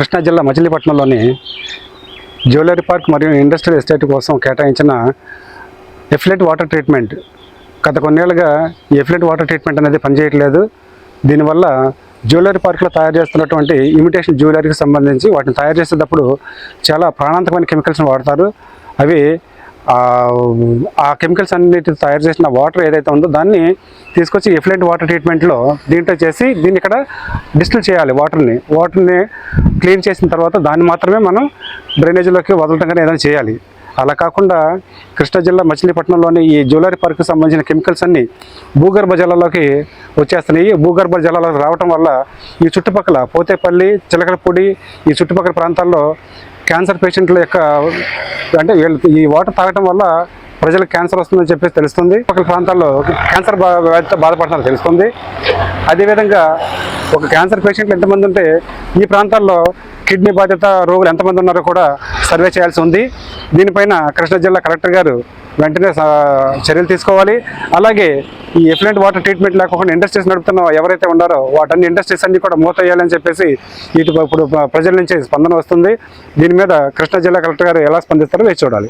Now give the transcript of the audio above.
కృష్ణా జిల్లా మచిలీపట్నంలోని jewellery park మరియు ఇండస్ట్రియల్ ఎస్టేట్ కోసం కేటాయించిన ఎఫ్లెట్ వాటర్ ట్రీట్మెంట్. గత కొన్నేళ్ళుగా ఈ ఎఫ్లెట్ వాటర్ ట్రీట్మెంట్ అనేది పనిచేయట్లేదు. దీనివల్ల జ్యువెలరీ పార్క్లో తయారు చేస్తున్నటువంటి ఇమిటేషన్ జ్యువెలరీకి సంబంధించి వాటిని తయారు చేసేటప్పుడు చాలా ప్రాణాంతకమైన కెమికల్స్ని వాడతారు. అవి ఆ, కెమికల్స్ అన్నిటి తయారు చేసిన వాటర్ ఏదైతే ఉందో దాన్ని తీసుకొచ్చి ఎఫ్లెంట్ వాటర్ ట్రీట్మెంట్లో దీంట్లో చేసి దీన్ని ఇక్కడ డిస్టిల్ చేయాలి వాటర్ని. వాటర్ని క్లీన్ చేసిన తర్వాత దాన్ని మాత్రమే మనం డ్రైనేజీలోకి వదలటం కానీ ఏదైనా చేయాలి. అలా కాకుండా కృష్ణా జిల్లా మచిలీపట్నంలోని ఈ జ్యువెలరీ పార్క్కి సంబంధించిన కెమికల్స్ అన్నీ భూగర్భ జలాల్లోకి వచ్చేస్తున్నాయి. భూగర్భ జలాలకు రావటం వల్ల ఈ చుట్టుపక్కల పోతేపల్లి చిలకలపూడి ఈ చుట్టుపక్కల ప్రాంతాల్లో క్యాన్సర్ పేషెంట్ల యొక్క అంటే వీళ్ళు ఈ వాటర్ తాగటం వల్ల ప్రజలకు క్యాన్సర్ వస్తుందని చెప్పేసి తెలుస్తుంది. ఒక ప్రాంతాల్లో క్యాన్సర్ బా వ్యాధితో బాధపడుతున్నారు తెలుస్తుంది. అదేవిధంగా ఒక క్యాన్సర్ పేషెంట్లు ఎంతమంది ఉంటే ఈ ప్రాంతాల్లో కిడ్నీ బాధ్యత రోగులు ఎంతమంది ఉన్నారో కూడా సర్వే చేయాల్సి ఉంది. దీనిపైన కృష్ణా జిల్లా కలెక్టర్ గారు వెంటనే చర్యలు తీసుకోవాలి. అలాగే ఈ ఎఫ్లెంట్ వాటర్ ట్రీట్మెంట్ లేకుండా ఇండస్ట్రీస్ నడుపుతున్న ఎవరైతే ఉన్నారో వాటన్ని ఇండస్ట్రీస్ అన్ని కూడా మూతయ్యాలని చెప్పేసి ఇటు ఇప్పుడు ప్రజల నుంచి స్పందన వస్తుంది. దీని మీద కృష్ణా జిల్లా కలెక్టర్ గారు ఎలా స్పందిస్తారో వేచి చూడాలి.